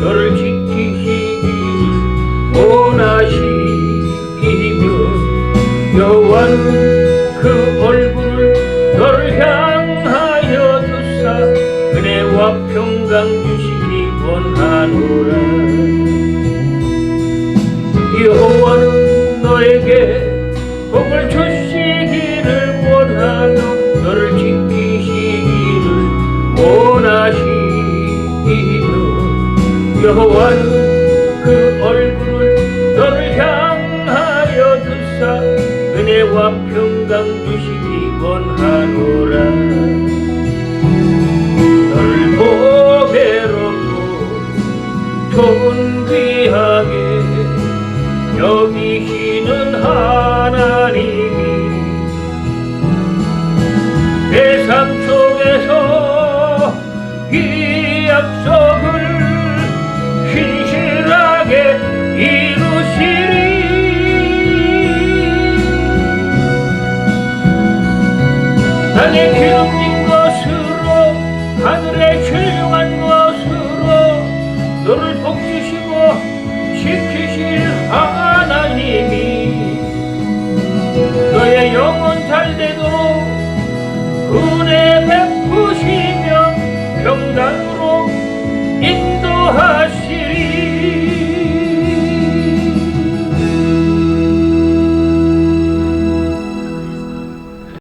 너를 지키시기를 원하시며 여호와는 그 얼굴을 너를 향하여 두사 은혜와 평강 주시기 원하노라. 여호와는 너에게 복을 주 여호와는 그 얼굴을 너를 향하여 두사 은혜와 평강 주시기 원하노라. 너를 보배롭고 좋은 귀하게 여기시는 하나님 땅에 기름진 것으로 하늘에 훌륭한 것으로 너를 복주시고 지키실 하나님이 너의 영혼 잘 되도록 은혜 베푸시며 평강으로 인도하